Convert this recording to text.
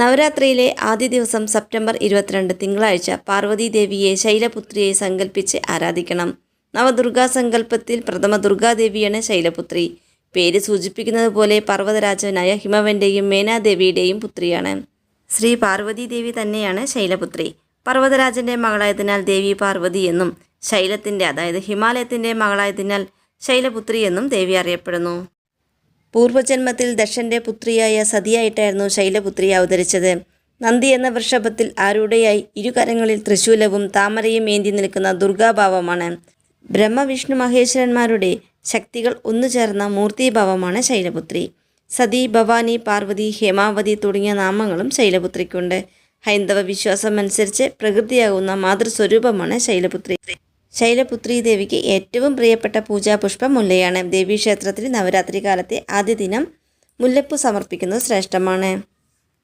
നവരാത്രിയിലെ ആദ്യ ദിവസം സെപ്റ്റംബർ ഇരുപത്തിരണ്ട് തിങ്കളാഴ്ച പാർവതി ദേവിയെ ശൈലപുത്രിയെ സങ്കല്പിച്ച് ആരാധിക്കണം. നവദുർഗാ സങ്കല്പത്തിൽ പ്രഥമ ദുർഗാദേവിയാണ് ശൈലപുത്രി. പേര് സൂചിപ്പിക്കുന്നത് പോലെ പർവതരാജനായ ഹിമവന്റെയും മേനാദേവിയുടെയും പുത്രിയാണ്. ശ്രീ പാർവതി ദേവി തന്നെയാണ് ശൈലപുത്രി. പർവതരാജന്റെ മകളായതിനാൽ ദേവി പാർവതി എന്നും ശൈലത്തിന്റെ അതായത് ഹിമാലയത്തിന്റെ മകളായതിനാൽ ശൈലപുത്രി എന്നും ദേവി അറിയപ്പെടുന്നു. പൂർവജന്മത്തിൽ ദക്ഷന്റെ പുത്രിയായ സതിയായിട്ടായിരുന്നു ശൈലപുത്രി അവതരിച്ചത്. നന്ദി എന്ന വൃഷഭത്തിൽ ആരുടെയായി ഇരുകരങ്ങളിൽ തൃശൂലവും താമരയും ഏന്തി നിൽക്കുന്ന ദുർഗാഭാവമാണ്. ബ്രഹ്മവിഷ്ണു മഹേശ്വരന്മാരുടെ ശക്തികൾ ഒന്നുചേർന്ന മൂർത്തിഭാവമാണ് ശൈലപുത്രി. സതി ഭവാനി പാർവതി ഹേമാവതി തുടങ്ങിയ നാമങ്ങളും ശൈലപുത്രിക്കുണ്ട്. ഹൈന്ദവ വിശ്വാസം അനുസരിച്ച് പ്രകൃതിയാകുന്ന മാതൃസ്വരൂപമാണ് ശൈലപുത്രി. ശൈലപുത്രി ദേവിക്ക് ഏറ്റവും പ്രിയപ്പെട്ട പൂജാപുഷ്പം മുല്ലയാണ്. ദേവീക്ഷേത്രത്തിൽ നവരാത്രി കാലത്തെ ആദ്യ ദിനം മുല്ലപ്പൂ സമർപ്പിക്കുന്നത് ശ്രേഷ്ഠമാണ്.